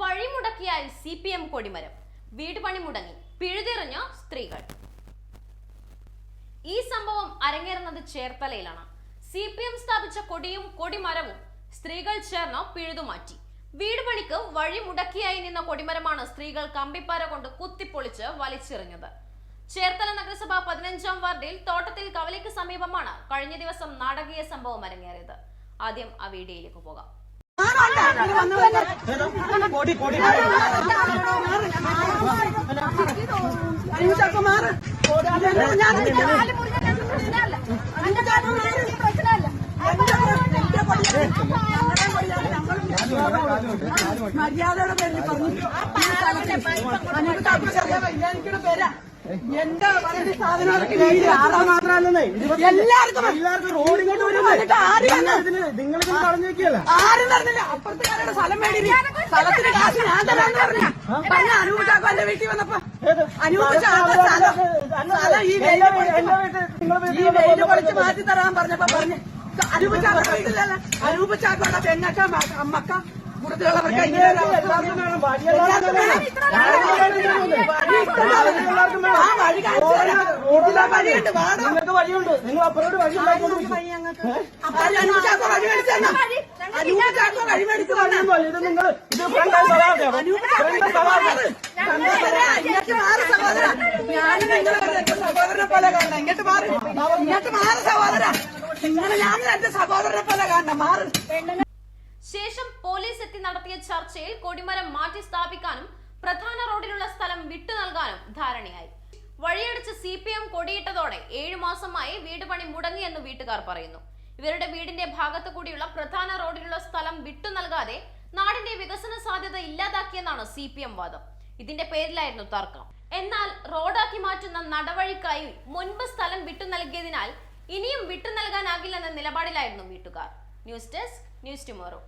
വഴിമുടക്കിയായി C P M കൊടിമരം. വീട് പണി മുടങ്ങി. പിഴുതെറിഞ്ഞ സ്ത്രീകൾ. ഈ സംഭവം അരങ്ങേറുന്നത് ചേർത്തലയിലാണ്. സി പി എം സ്ഥാപിച്ച കൊടിയും കൊടിമരവും സ്ത്രീകൾ ചേർന്ന് പിഴുതുമാറ്റി വീട് പണിക്ക് വഴി മുടക്കിയായി നിന്ന കൊടിമരമാണ് സ്ത്രീകൾ കമ്പിപ്പാര കൊണ്ട് കുത്തിപ്പൊളിച്ച് വലിച്ചെറിഞ്ഞത്. ചേർത്തല നഗരസഭ പതിനഞ്ചാം വാർഡിൽ തോട്ടത്തിൽ കവലയ്ക്ക് സമീപമാണ് കഴിഞ്ഞ ദിവസം നാടകീയ സംഭവം അരങ്ങേറിയത്. ആദ്യം ആ വീഡിയോയിലേക്ക് പോകാം. കൊടി കൊടി മര്യാദയുടെ പേരിൽ പറഞ്ഞു എനിക്കിടെ പേരാ എന്താ പറയുന്ന വീട് ആറാം മാത്രമല്ലേ എല്ലാവർക്കും എല്ലാവർക്കും റോഡിങ്ങോട്ട് എന്നിട്ട് ആര് വന്നു? നിങ്ങളിത് പറഞ്ഞു വെക്കുകയല്ല ആരും നടന്നില്ല അപ്പുറത്തെ കാരുടെ സ്ഥലം മേടിരി സ്ഥലത്തിന് കാശ് ഞാൻ തരാന്ന് പറഞ്ഞ പറഞ്ഞ അനൂപ് ചാക്കോ എന്റെ വീട്ടിൽ വന്നപ്പോ അനൂപ് ചാക്കോ സ്ഥലം സ്ഥലം ഈ വെയിൽ പൊളിച്ച് ഈ വെയിൽ പൊളിച്ച് മാറ്റി തരാൻ പറഞ്ഞപ്പോ പറഞ്ഞു അനൂപ് ചാക്കോ പറ്റില്ലല്ലോ അനൂപ് ചാക്കോടെ പെണ്ണക്ക അമ്മക്ക കൂടുതലുള്ളവർക്ക് ഇങ്ങനെ ഒരു അവസ്ഥ എല്ലാവർക്കും വേണം. ആ വഴിയുണ്ട് നിങ്ങൾ വഴി വഴി ഇത് നിങ്ങൾ ഇത് സഹോദരനെ ഇങ്ങോട്ട് സഹോദരനെ ശേഷം പോലീസ് എത്തി നടത്തിയ ചർച്ചയിൽ കൊടിമരം മാറ്റി സ്ഥാപിക്കാനും പ്രധാന റോഡിലുള്ള സ്ഥലം വിട്ടു നൽകാനും ധാരണയായി. വഴിയടിച്ച് സി പി എം കൊടിയിട്ടതോടെ ഏഴു മാസമായി വീട് പണി മുടങ്ങിയെന്ന് വീട്ടുകാർ പറയുന്നു. ഇവരുടെ വീടിന്റെ ഭാഗത്തു കൂടിയുള്ള പ്രധാന റോഡിലുള്ള സ്ഥലം വിട്ടു നൽകാതെ നാടിന്റെ വികസന സാധ്യത ഇല്ലാതാക്കിയെന്നാണ് സി പി എം വാദം. ഇതിന്റെ പേരിലായിരുന്നു തർക്കം. എന്നാൽ റോഡാക്കി മാറ്റുന്ന നടവഴിക്കായി മുൻപ് സ്ഥലം വിട്ടു നൽകിയതിനാൽ ഇനിയും വിട്ടു നൽകാനാകില്ലെന്ന നിലപാടിലായിരുന്നു വീട്ടുകാർ. News desk news tomorrow.